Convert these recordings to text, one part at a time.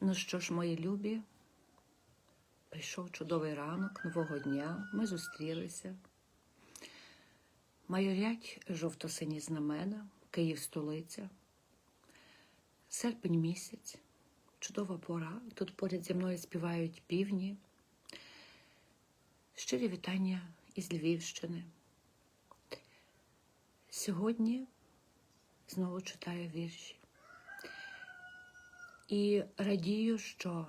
Ну що ж, мої любі, прийшов чудовий ранок нового дня. Ми зустрілися. Майорять жовто-сині знамена, Київ столиця. Серпень місяць, чудова пора. Тут поряд зі мною співають півні. Щирі вітання із Львівщини. Сьогодні знову читаю вірші. І радію, що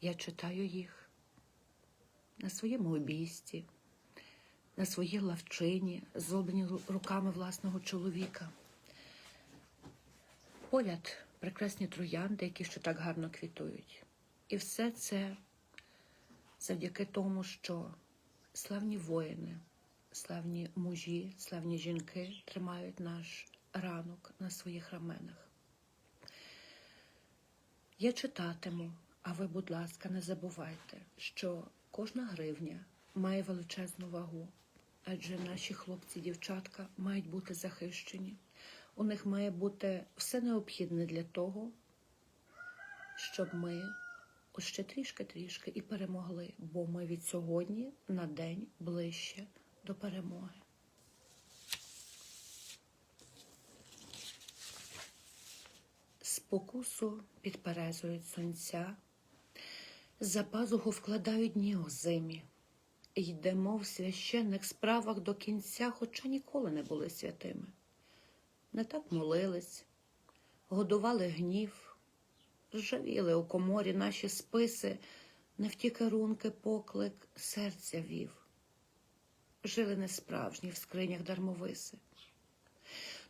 я читаю їх на своєму обійсті, на своїй лавчині, зроблені руками власного чоловіка. Поряд прекрасні троянди, які ще так гарно квітують. І все це завдяки тому, що славні воїни, славні мужі, славні жінки тримають наш ранок на своїх раменах. Я читатиму, а ви, будь ласка, не забувайте, що кожна гривня має величезну вагу, адже наші хлопці, дівчатка мають бути захищені. У них має бути все необхідне для того, щоб ми ось ще трішки-трішки і перемогли, бо ми від сьогодні на день ближче до перемоги. Спокусу підперезують сонця, за пазуху вкладають дні озимі. Йдемо в священних справах до кінця, хоча ніколи не були святими. Не так молились, годували гнів, ржавіли у коморі наші списи, не в ті керунки поклик серця вів. Жили несправжні в скринях дармовиси.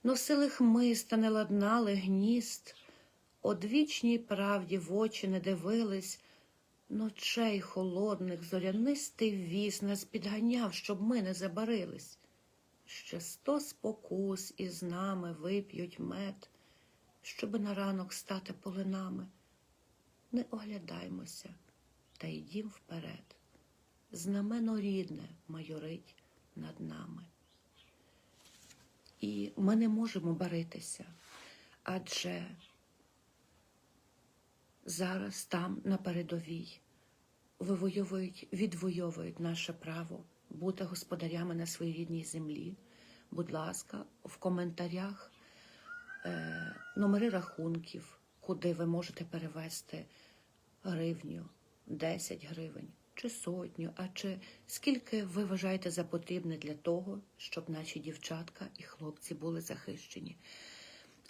Носили хмиста, не ладнали гнізд, одвічній правді в очі не дивились, ночей холодних зорянистий віз нас підганяв, щоб ми не забарились. Ще сто спокус із нами вип'ють мед, щоби на ранок стати полинами. Не оглядаймося, та йдім вперед. Знамено рідне майорить над нами. І ми не можемо баритися, адже зараз там, на передовій, вивоюють, відвоюють наше право бути господарями на своїй рідній землі. Будь ласка, в коментарях е, номери рахунків, куди ви можете перевести гривню, 10 гривень чи сотню, а чи скільки ви вважаєте за потрібне для того, щоб наші дівчатка і хлопці були захищені.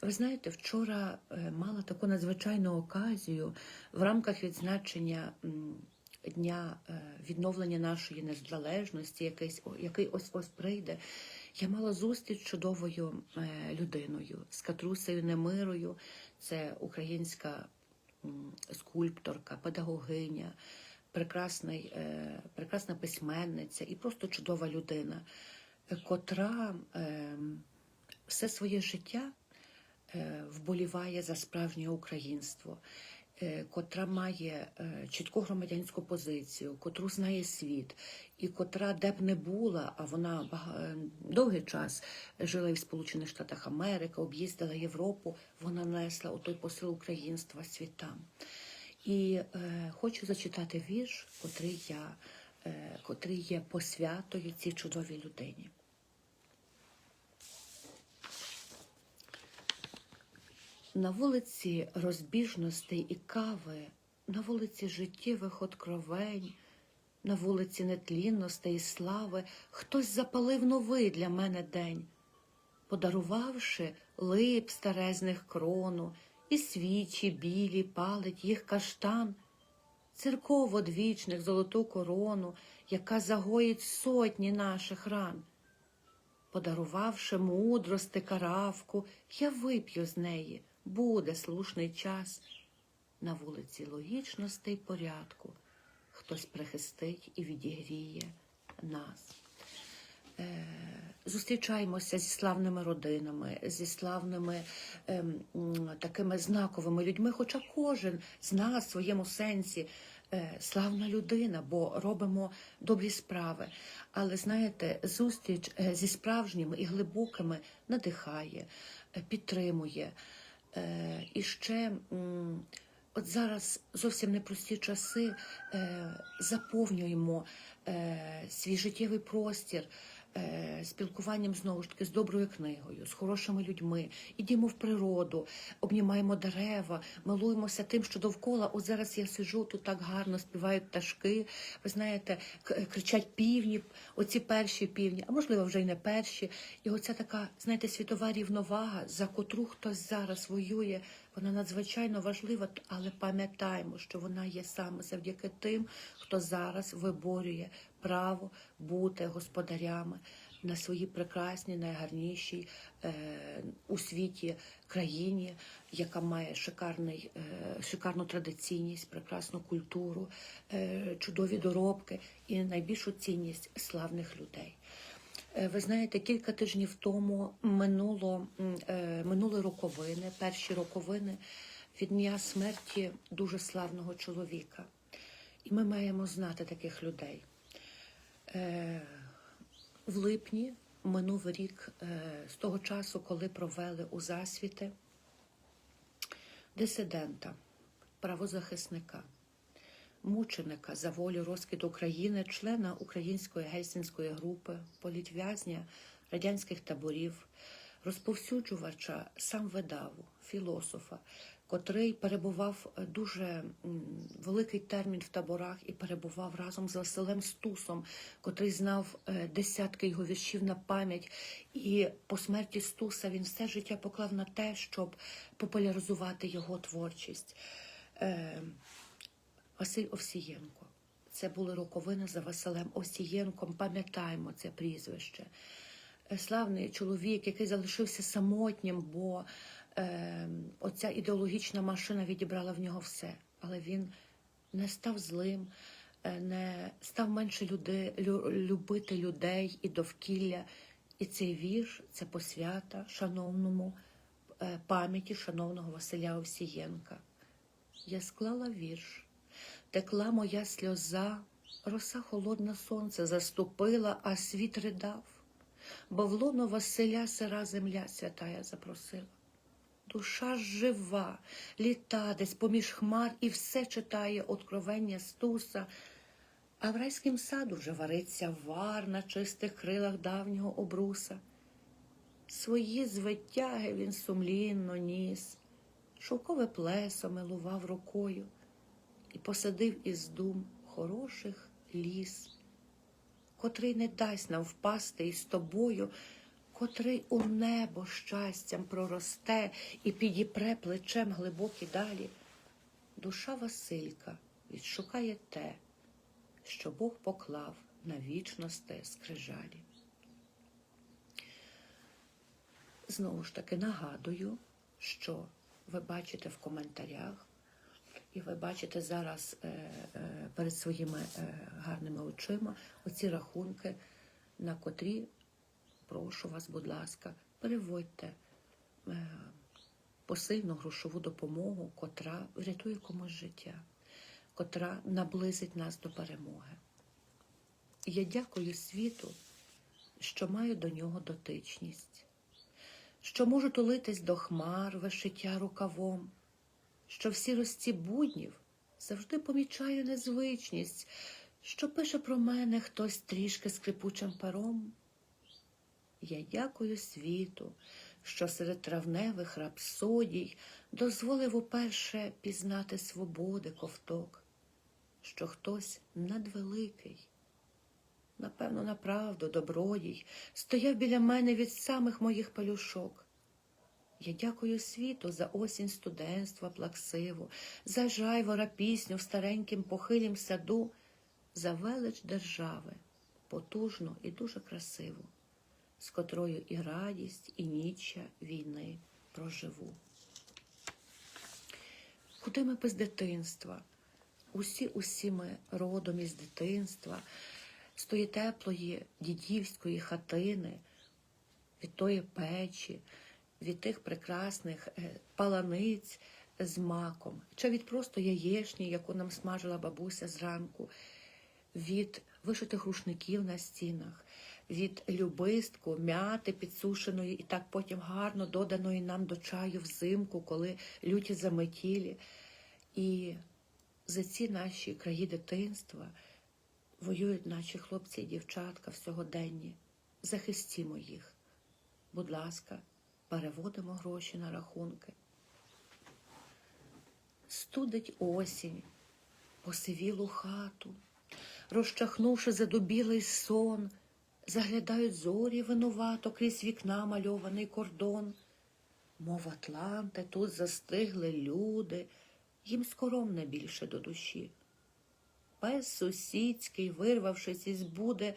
Ви знаєте, вчора е, мала таку надзвичайну оказію в рамках відзначення дня е, відновлення нашої незалежності, якийсь, який ось ось прийде. Я мала зустріч з чудовою е, людиною, з Катрусею Немирою. Це українська скульпторка, педагогиня, прекрасний, прекрасна письменниця і просто чудова людина, котра е, все своє життя вболіває за справжнє українство, е, котра має е, чітку громадянську позицію, котру знає світ, і котра де б не була, а вона е, довгий час жила і в Сполучених Штатах Америки, об'їздила Європу, вона несла отой посил українства світам. І е, хочу зачитати вірш, котрий, я, е, котрий є посвятою цій чудовій людині. На вулиці розбіжностей і кави, на вулиці життєвих откровень, на вулиці нетлінностей і слави хтось запалив новий для мене день, подарувавши лип старезних крону, і свічі білі палить їх каштан, церков одвічних золоту корону, яка загоїть сотні наших ран. Подарувавши мудрости каравку, я вип'ю з неї, буде слушний час. На вулиці логічності й порядку хтось прихистить і відігріє нас. Е, зустрічаємося зі славними родинами, зі славними ем, такими знаковими людьми, хоча кожен з нас в своєму сенсі е, славна людина, бо робимо добрі справи. Але знаєте, зустріч е, зі справжніми і глибокими надихає, е, підтримує. Е, і ще от зараз зовсім непрості часи е, заповнюємо е, свій життєвий простір. Е, Спілкуванням знову ж таки з доброю книгою, з хорошими людьми, ідімо в природу, обнімаємо дерева, милуємося тим, що довкола. От зараз я сиджу тут так гарно, співають пташки. Ви знаєте, к- кричать півні, оці перші півні, а можливо вже й не перші. І оця така, знаєте, світова рівновага, за котру хтось зараз воює, вона надзвичайно важлива, але пам'ятаємо, що вона є саме завдяки тим, хто зараз виборює право бути господарями на своїй прекрасній, найгарнішій е, у світі країні, яка має шикарний, е, шикарну традиційність, прекрасну культуру, е, чудові доробки і найбільшу цінність славних людей. Е, Ви знаєте, кілька тижнів тому минуло, е, минули роковини, перші роковини від дня смерті дуже славного чоловіка. І ми маємо знати таких людей. Е, В липні минув рік з того часу, коли провели у засвіти дисидента, правозахисника, мученика за волю розквіт України, члена української гельсінської групи, політв'язня радянських таборів, розповсюджувача сам видаву, філософа, котрий перебував е, дуже великий термін в таборах і перебував разом з Василем Стусом, котрий знав е, десятки його віршів на пам'ять. І по смерті Стуса він все життя поклав на те, щоб популяризувати його творчість. Василь Овсієнко. Це були роковини за Василем Овсієнком. Пам'ятаємо це прізвище. Е, Славний чоловік, який залишився самотнім, бо е, оця ідеологічна машина відібрала в нього все. Але він не став злим, е, не став менше люди, лю, любити людей і довкілля. І цей вірш це посвята шановному е, пам'яті шановного Василя Овсієнка. Я склала вірш, текла моя сльоза, роса холодна сонце заступила, а світ ридав, бо в лоно Василя сира земля святая запросила. Душа жива, літа десь поміж хмар і все читає откровення Стуса, а в райськім саду вже вариться вар на чистих крилах давнього обруса. Свої звитяги він сумлінно ніс, шовкове плесо милував рукою і посадив із дум хороших ліс, котрий не дасть нам впасти із тобою, котрий у небо щастям проросте і підіпре плечем глибокі далі. Душа Василька відшукає те, що Бог поклав на вічності скрижалі. Знову ж таки нагадую, що ви бачите в коментарях, і ви бачите зараз е, е, перед своїми е, гарними очима оці рахунки, на котрі, прошу вас, будь ласка, переводьте посильну грошову допомогу, котра врятує комусь життя, котра наблизить нас до перемоги. Я дякую світу, що маю до нього дотичність, що можу тулитись до хмар вишиття рукавом, що в сірості буднів завжди помічаю незвичність, що пише про мене хтось трішки скрипучим пером. Я дякую світу, що серед травневих рапсодій дозволив уперше пізнати свободи ковток, що хтось надвеликий, напевно, направду, добродій, стояв біля мене від самих моїх пелюшок. Я дякую світу за осінь студентства плаксиву, за жайвора пісню в старенькім похилім саду, за велич держави, потужну і дуже красиву, з котрою і радість, і ніччя війни проживу. Куди ми без дитинства? Усі усі ми родом із дитинства, з тої теплої дідівської хатини, від тої печі, від тих прекрасних е, паланиць з маком, чи від просто яєшні, яку нам смажила бабуся зранку, від вишитих рушників на стінах, від любистку, м'яти підсушеної і так потім гарно доданої нам до чаю взимку, коли люті заметілі. І за ці наші краї дитинства воюють наші хлопці і дівчатка в сьогоденні. Захистімо їх. Будь ласка, переводимо гроші на рахунки. Студить осінь, посивілу хату, розчахнувши задубілий сон, заглядають зорі винувато крізь вікна мальований кордон. Мов Атланти, тут застигли люди, їм скоромне більше до душі. Пес сусідський, вирвавшись із буде,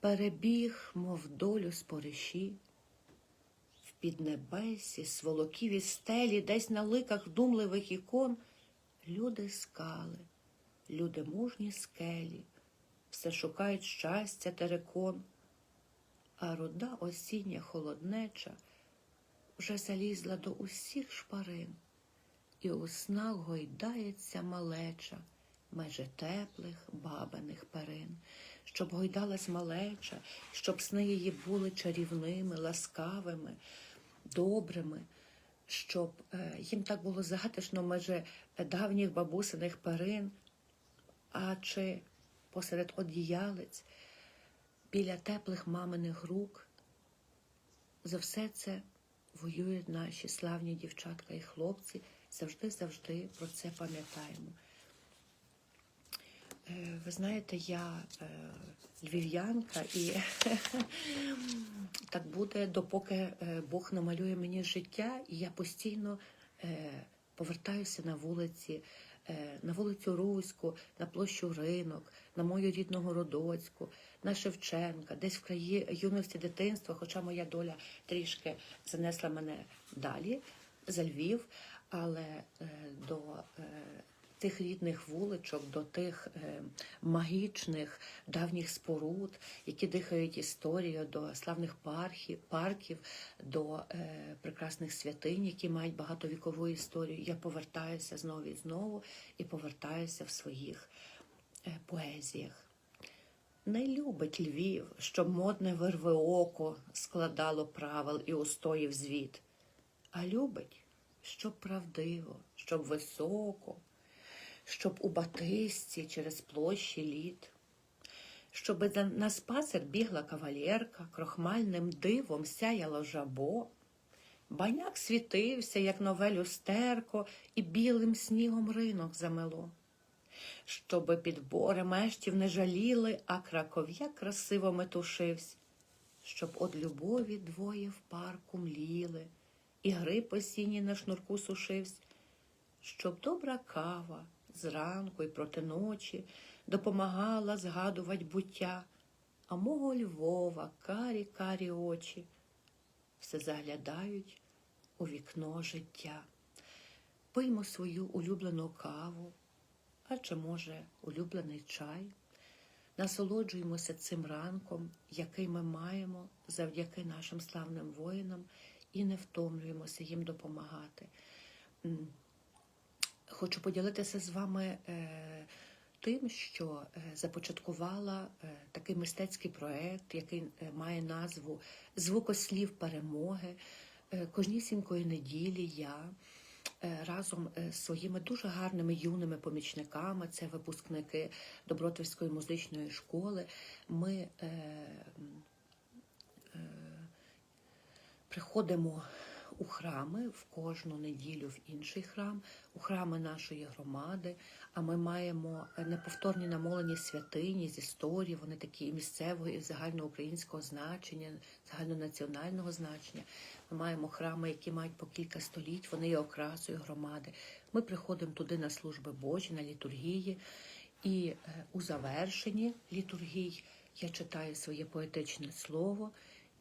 перебіг, мов долю спориші. В піднебесі, сволоківі стелі, десь на ликах думливих ікон, люди скали, люди мужні скелі, все шукають щастя терекон, а руда осіння холоднеча вже залізла до усіх шпарин, і у снах гойдається малеча майже теплих бабиних перин, щоб гойдалась малеча, щоб сни її були чарівними, ласкавими, добрими, щоб е, їм так було затишно майже давніх бабусиних перин, а чи посеред одіялиць, біля теплих маминих рук. За все це воюють наші славні дівчатка і хлопці. Завжди-завжди про це пам'ятаємо. Е, Ви знаєте, я е, львів'янка, і так буде, допоки е, Бог намалює мені життя, і я постійно повертаюся на вулиці, на вулицю Руську, на площу Ринок, на мою рідну Городоцьку, на Шевченка, десь в краї юності дитинства, хоча моя доля трішки занесла мене далі за Львів, але до тих рідних вуличок, до тих е, магічних давніх споруд, які дихають історією, до славних пархів, парків, до е, прекрасних святинь, які мають багатовікову історію. Я повертаюся знову і знову і повертаюся в своїх е, поезіях. Не любить Львів, щоб модне вирве око складало правил і устоїв звіт, а любить, щоб правдиво, щоб високо, щоб у батисті через площі літ, щоб на спасер бігла кавалерка, крохмальним дивом сяяло жабо, баняк світився, як нове люстерко, і білим снігом ринок замело. Щоби підбори мештів не жаліли, а краков'як красиво метушивсь, щоб од любові двоє в парку мліли, і гриб осінній на шнурку сушивсь, щоб добра кава зранку і проти ночі допомагала згадувати буття, а мого Львова карі карі очі все заглядають у вікно життя. Пиймо свою улюблену каву, а чи, може, улюблений чай. Насолоджуємося цим ранком, який ми маємо завдяки нашим славним воїнам, і не втомлюємося їм допомагати. Хочу поділитися з вами е, тим, що е, започаткувала е, такий мистецький проект, який має назву Звукослів перемоги. Кожнісінької неділі я разом з своїми дуже гарними юними помічниками, це випускники Добротівської музичної школи. Ми приходимо у храми в кожну неділю в інший храм, у храми нашої громади. А ми маємо неповторні намолені святині з історії, вони такі місцевого, і загальноукраїнського значення, загальнонаціонального значення. Ми маємо храми, які мають по кілька століть, вони є окрасою громади. Ми приходимо туди на служби Божі, на літургії, і е, у завершенні літургій я читаю своє поетичне слово.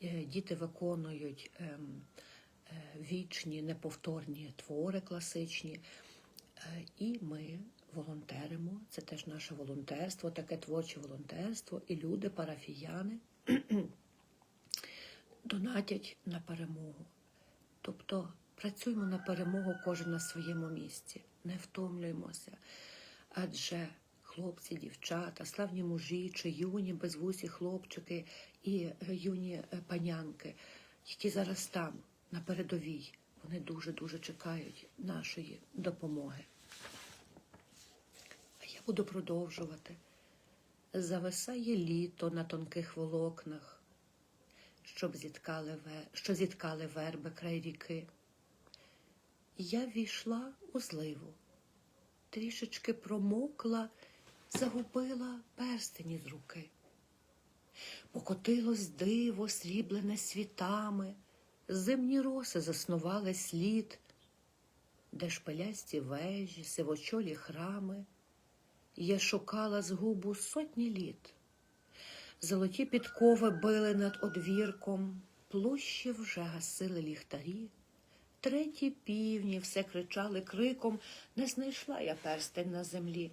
Е, Діти виконують ем, вічні, неповторні твори класичні. Е, І ми волонтеримо, це теж наше волонтерство, таке творче волонтерство, і люди, парафіяни донатять на перемогу. Тобто працюємо на перемогу кожен на своєму місці, не втомлюємося. Адже хлопці, дівчата, славні мужі чи юні безвусі хлопчики і юні е, панянки, які зараз там, на передовій, вони дуже-дуже чекають нашої допомоги. А я буду продовжувати. Зависає літо на тонких волокнах, щоб зіткали що зіткали верби край ріки. Я війшла у зливу, трішечки промокла, загубила перстені з руки. Покотилось диво, сріблене світами, зимні роси заснували слід, де шпилясті вежі, сивочолі храми. Я шукала згубу сотні літ. Золоті підкови били над одвірком, площі вже гасили ліхтарі. Треті півні все кричали криком, не знайшла я перстень на землі.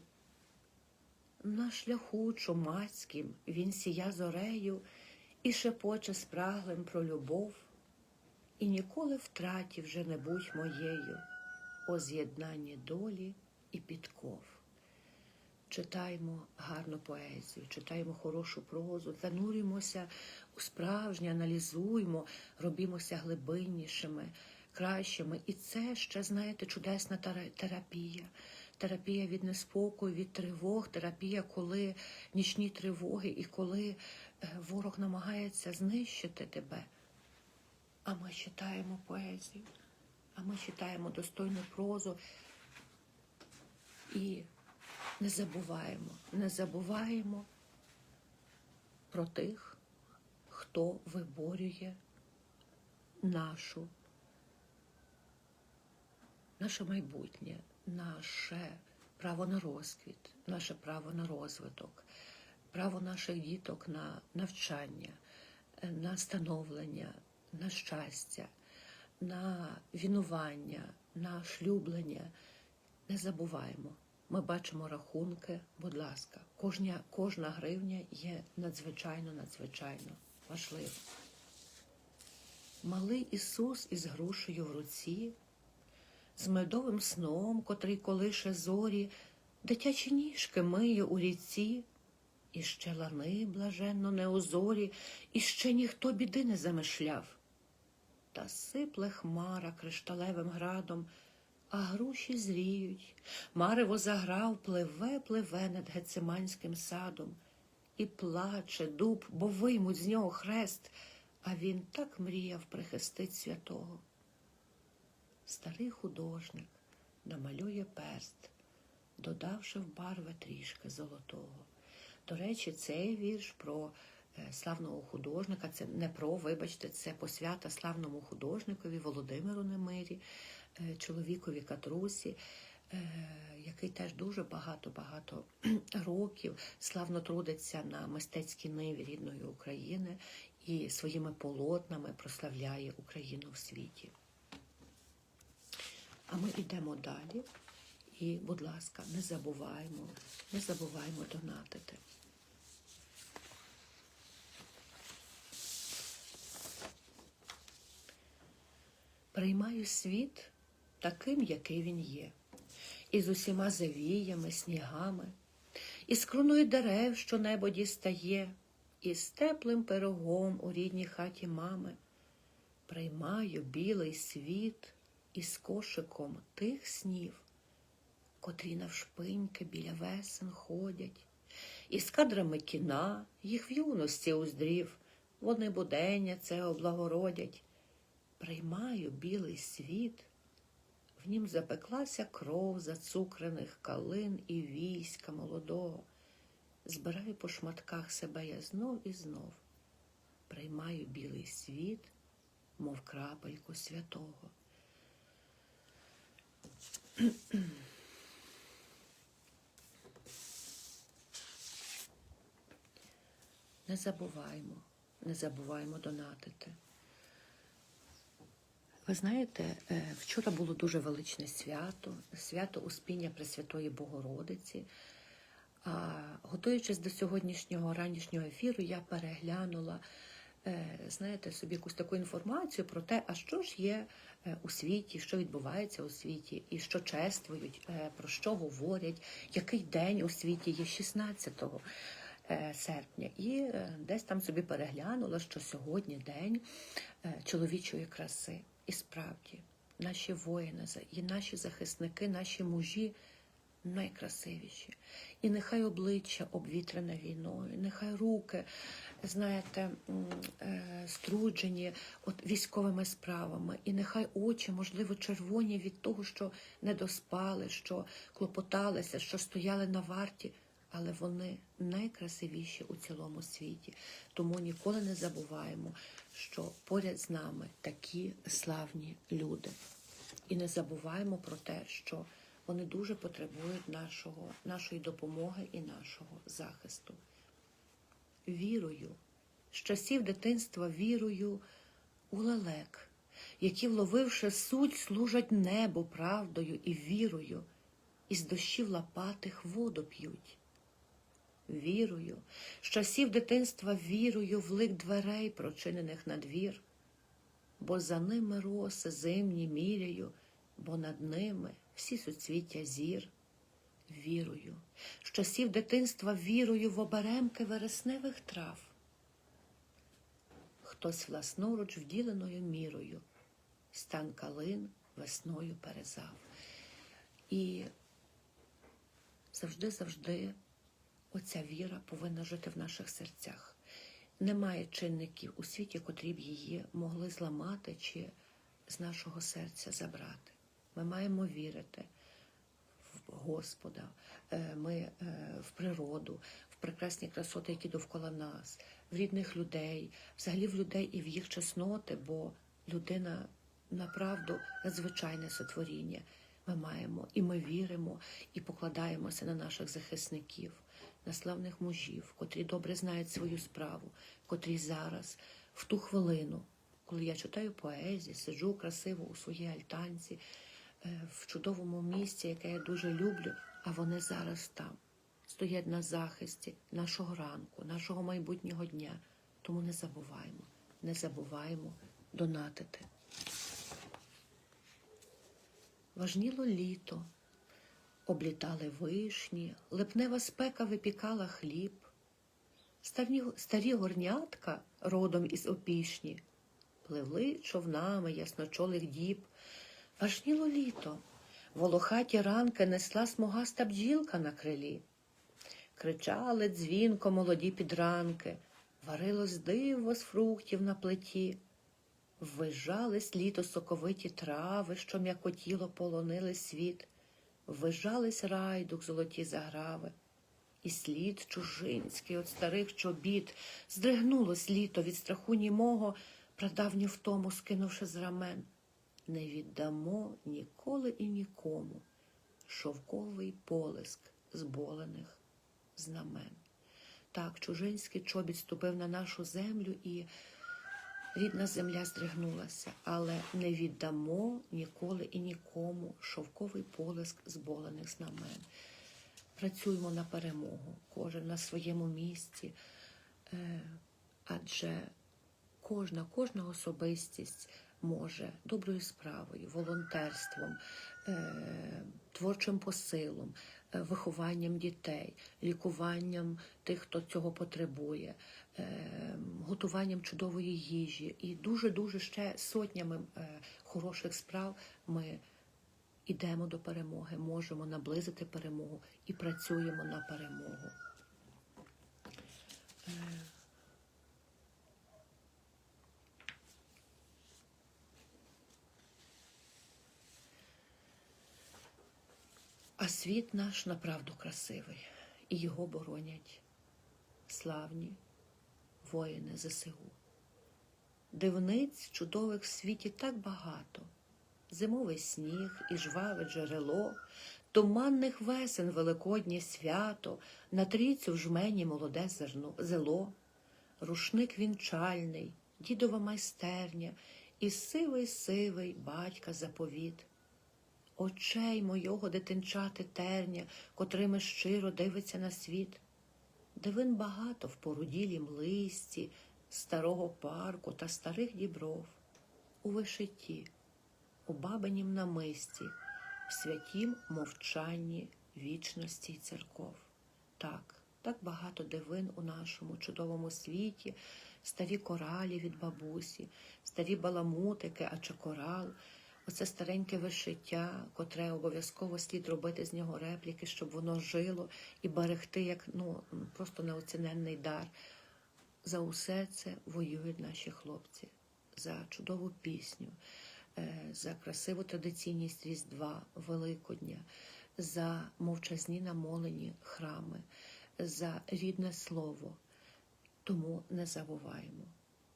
На шляху чумацьким він сія зорею і шепоче спраглим про любов, і ніколи втраті вже не будь моєю, о з'єднанні долі і підков. Читаємо гарну поезію, читаємо хорошу прозу, занурюємося у справжнє, аналізуємо, робімося глибиннішими, кращими. І це ще, знаєте, чудесна терапія. Терапія від неспокою, від тривог, терапія, коли нічні тривоги і коли е, ворог намагається знищити тебе. А ми читаємо поезію, а ми читаємо достойну прозу. І не забуваємо, не забуваємо про тих, хто виборює нашу, наше майбутнє, наше право на розквіт, наше право на розвиток, право наших діток на навчання, на становлення, на щастя, на вінування, на шлюблення. Не забуваємо. Ми бачимо рахунки, будь ласка, кожня, кожна гривня є надзвичайно, надзвичайно важлива. Малий Ісус із грушею в руці, з медовим сном, котрий колише зорі, дитячі ніжки миє у ріці, і ще лани блаженно неозорі, і ще ніхто біди не замишляв. Та сипле хмара кришталевим градом, а груші зріють, марево заграв, пливе, пливе над гециманським садом, і плаче дуб, бо виймуть з нього хрест, а він так мріяв прихистить святого. Старий художник намалює перст, додавши в барви трішки золотого. До речі, цей вірш про славного художника, це не про, вибачте, це посвята славному художникові Володимиру Немирі, е, чоловікові Катрусі, е, який теж дуже багато-багато років славно трудиться на мистецькій ниві рідної України і своїми полотнами прославляє Україну в світі. А ми йдемо далі. І, будь ласка, не забуваємо, не забуваємо донатити. Приймаю світ таким, який він є, і з усіма завіями, снігами, і з дерев, що небо дістає, і з теплим пирогом у рідній хаті мами. Приймаю білий світ із кошиком тих снів, котрі навшпиньки біля весен ходять, і з кадрами кіна їх в юності уздрів, вони будення це облагородять. Приймаю білий світ, в нім запеклася кров зацукрених калин і війська молодого. Збираю по шматках себе я знов і знов. Приймаю білий світ, мов крапельку святого. Не забуваємо, не забуваємо донатити. Ви знаєте, е, вчора було дуже величне свято, свято Успіння Пресвятої Богородиці. А готуючись до сьогоднішнього ранішнього ефіру, я переглянула е, знаєте, собі якусь таку інформацію про те, а що ж є е, у світі, що відбувається у світі, і що чествують, про що говорять, який день у світі є 16 е, серпня. І десь там собі переглянула, що сьогодні день чоловічої краси. І справді, наші воїни і наші захисники, наші мужі найкрасивіші. І нехай обличчя обвітрене війною, нехай руки, знаєте, е, струджені от військовими справами, і нехай очі, можливо, червоні від того, що не доспали, що клопоталися, що стояли на варті. Але вони найкрасивіші у цілому світі. Тому ніколи не забуваємо, що поряд з нами такі славні люди. І не забуваємо про те, що вони дуже потребують нашого, нашої допомоги і нашого захисту. Вірою, з часів дитинства вірою у лелек, які, вловивши суть, служать небу правдою і вірою, і з дощів лопатих воду п'ють. Вірою, з часів дитинства вірою в лик дверей, прочинених на двір, бо за ними роси зимні міряю, бо над ними всі суцвіття зір. Вірою, з часів дитинства вірою в оберемки вересневих трав. Хтось власноруч вділеною мірою стан калин весною перезав. І завжди-завжди оця віра повинна жити в наших серцях. Немає чинників у світі, котрі б її могли зламати чи з нашого серця забрати. Ми маємо вірити в Господа, е, ми е, в природу, в прекрасні красоти, які довкола нас, в рідних людей, взагалі в людей і в їх чесноти, бо людина направду надзвичайне сотворіння. Ми маємо і ми віримо, і покладаємося на наших захисників, на славних мужів, котрі добре знають свою справу, котрі зараз, в ту хвилину, коли я читаю поезію, сиджу красиво у своїй альтанці, е, в чудовому місці, яке я дуже люблю, а вони зараз там стоять на захисті нашого ранку, нашого майбутнього дня. Тому не забуваємо, не забуваємо донатити. Важніло літо, облітали вишні, липнева спека випікала хліб. Старі, старі горнятка родом із опішні пливли човнами ясночолих діб. Важніло літо, волохаті ранки несла смугаста бджілка на крилі. Кричали дзвінко молоді підранки, варилось диво з фруктів на плиті. Ввижались літо соковиті трави, що м'якотіло полонили світ, ввижались райдук золоті заграви, і слід чужинський от старих чобіт здригнулось літо від страху німого, прадавню втому скинувши з рамен. Не віддамо ніколи і нікому шовковий полиск зболених знамен. Так, чужинський чобіт ступив на нашу землю і рідна земля здригнулася, але не віддамо ніколи і нікому шовковий полиск зболених знамен. Працюємо на перемогу, кожен на своєму місці, е, адже кожна, кожна особистість може доброю справою, волонтерством, е, творчим посилом, е, вихованням дітей, лікуванням тих, хто цього потребує, готуванням чудової їжі і дуже-дуже ще сотнями е, хороших справ ми йдемо до перемоги, можемо наблизити перемогу і працюємо на перемогу. Е, А світ наш направду красивий, і його боронять славні воїни ЗСУ. Дивниць чудових в світі так багато. Зимовий сніг і жваве джерело, туманних весен великоднє свято, на трійцю в жмені молоде зерно, зело, рушник вінчальний, дідова майстерня і сивий сивий батька заповіт очей мойого дитинчати терня, котрими щиро дивиться на світ. Дивин багато в поруділім листі, старого парку та старих дібров, у вишитті, у бабинім намисті, в святім мовчанні вічності й церков. Так, так багато дивин у нашому чудовому світі, старі коралі від бабусі, старі баламутики, а чи корал, оце стареньке вишиття, котре обов'язково слід робити з нього репліки, щоб воно жило і берегти як ну, просто неоціненний дар. За усе це воюють наші хлопці, за чудову пісню, е, за красиву традиційність Різдва, Великодня, за мовчазні намолені храми, за рідне слово. Тому не забуваємо.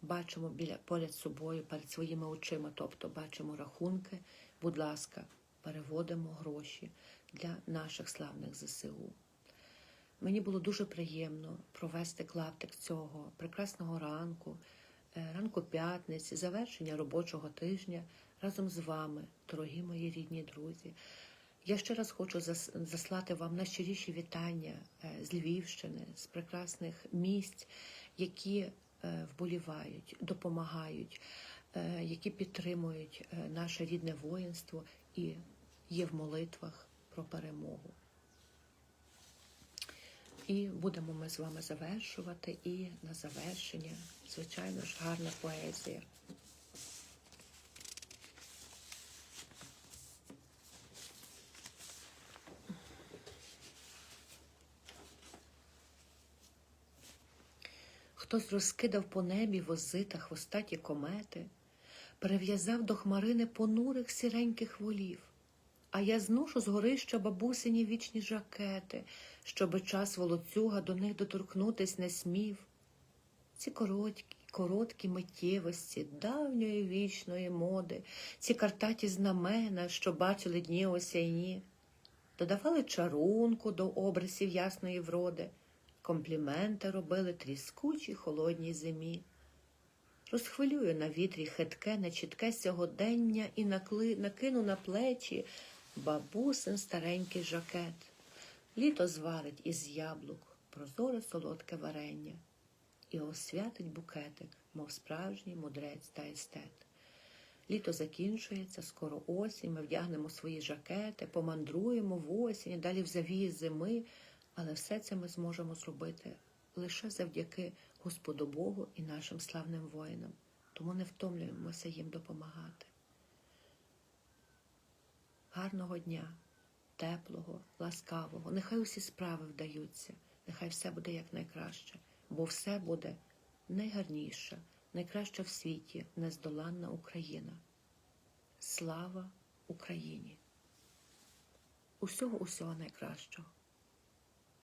Бачимо біля поряд собою, перед своїми очима, тобто бачимо рахунки, будь ласка, переводимо гроші для наших славних ЗСУ. Мені було дуже приємно провести клаптик цього прекрасного ранку, е, ранку п'ятниці, завершення робочого тижня разом з вами, дорогі мої рідні друзі. Я ще раз хочу заслати вам найщиріші вітання е, з Львівщини, з прекрасних місць, які вболівають, допомагають, е, які підтримують е, наше рідне воїнство і є в молитвах про перемогу. І будемо ми з вами завершувати. І на завершення, звичайно ж, гарна поезія. Хтось розкидав по небі вози та хвостаті комети, перев'язав до хмарини понурих сіреньких волів. А я зношу з горища бабусині вічні жакети, щоби час волоцюга до них доторкнутись не смів. Ці короткі, короткі миттєвості давньої вічної моди, ці картаті знамена, що бачили дні осяйні, додавали чарунку до образів ясної вроди, компліменти робили тріскучій холодній зимі. Розхвилюю на вітрі хитке, нечітке сьогодення і накли, накину на плечі бабусин старенький жакет. Літо зварить із яблук прозоре солодке варення і освятить букетик, мов справжній мудрець та естет. Літо закінчується, скоро осінь, ми вдягнемо свої жакети, помандруємо в осінь, далі в завії зими, але все це ми зможемо зробити лише завдяки Господу Богу і нашим славним воїнам. Тому не втомлюємося їм допомагати. Гарного дня, теплого, ласкавого. Нехай усі справи вдаються, нехай все буде якнайкраще, бо все буде найгарніше, найкраща в світі, нездоланна Україна. Слава Україні! Усього усього найкращого.